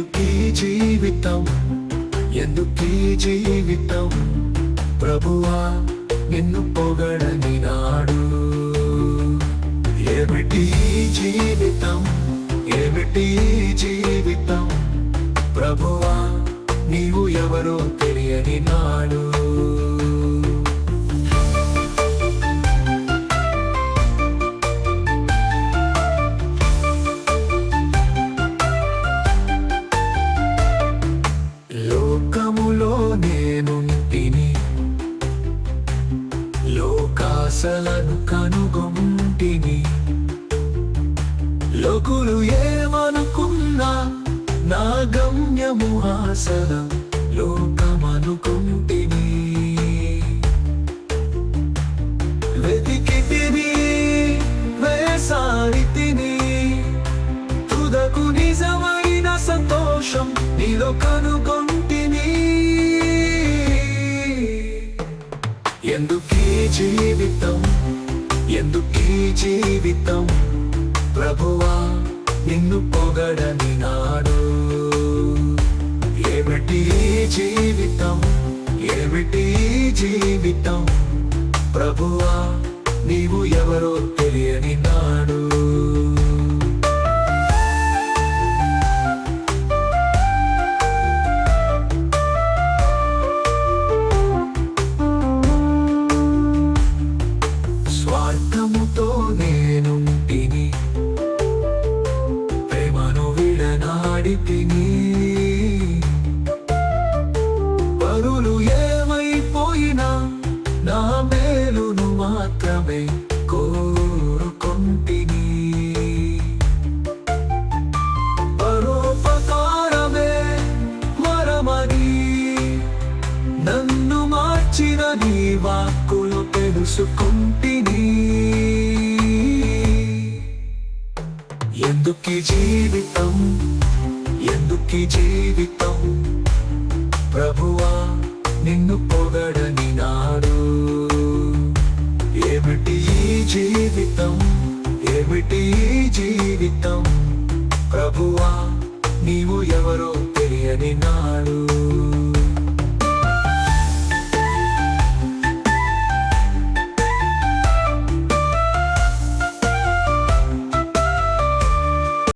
ఎందుకీ జీవితం? ఎందుకీ జీవితం? ప్రభువా నిన్ను పొగడని నాడు. ఏమిటి జీవితం? ఏమిటి జీవితం? ప్రభువా నీవు ఎవరో తెలియని నాడు. ఆశలను కనుగొంటిని. లోకులు ఏమనుకున్నా నా గమ్యము ఆశల లోకమనుకుంటే జీవితం ప్రభువా నిన్ను పొగడని నాడు. ఏమిటి జీవితం? ఏమిటి జీవితం? ప్రభువా నీవు ఎవరో తెలియని విడనాడి పరులు ఏమైపోయినా నా మేలును మాత్రమే కోరుకొంటిని. పరోపకారమే మరమని నన్ను మార్చిన నీ వాక్కులు తెలుసుకుంటిని. ఎందుకీ జీవితం ఎందుకి జీవితం. ప్రభువా నిన్ను పొగడని నాడు. ఏమిటి ఈ జీవితం? ఏమిటి ఈ జీవితం? ప్రభువా నీవు ఎవరో తెలియని నాడు.